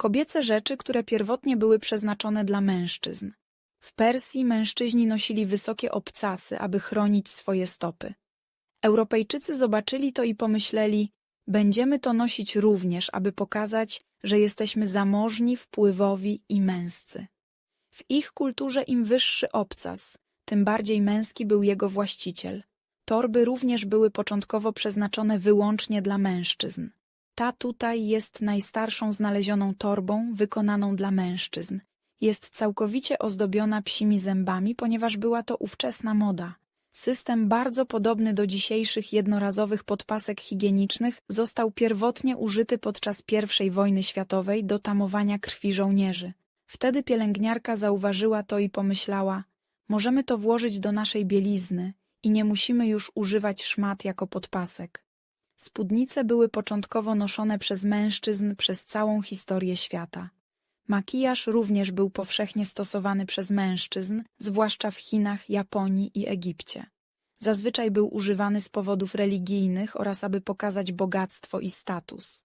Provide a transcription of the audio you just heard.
Kobiece rzeczy, które pierwotnie były przeznaczone dla mężczyzn. W Persji mężczyźni nosili wysokie obcasy, aby chronić swoje stopy. Europejczycy zobaczyli to i pomyśleli, będziemy to nosić również, aby pokazać, że jesteśmy zamożni, wpływowi i męscy. W ich kulturze im wyższy obcas, tym bardziej męski był jego właściciel. Torby również były początkowo przeznaczone wyłącznie dla mężczyzn. Ta tutaj jest najstarszą znalezioną torbą wykonaną dla mężczyzn. Jest całkowicie ozdobiona psimi zębami, ponieważ była to ówczesna moda. System bardzo podobny do dzisiejszych jednorazowych podpasek higienicznych został pierwotnie użyty podczas I wojny światowej do tamowania krwi żołnierzy. Wtedy pielęgniarka zauważyła to i pomyślała, możemy to włożyć do naszej bielizny i nie musimy już używać szmat jako podpasek. Spódnice były początkowo noszone przez mężczyzn przez całą historię świata. Makijaż również był powszechnie stosowany przez mężczyzn, zwłaszcza w Chinach, Japonii i Egipcie. Zazwyczaj był używany z powodów religijnych oraz aby pokazać bogactwo i status.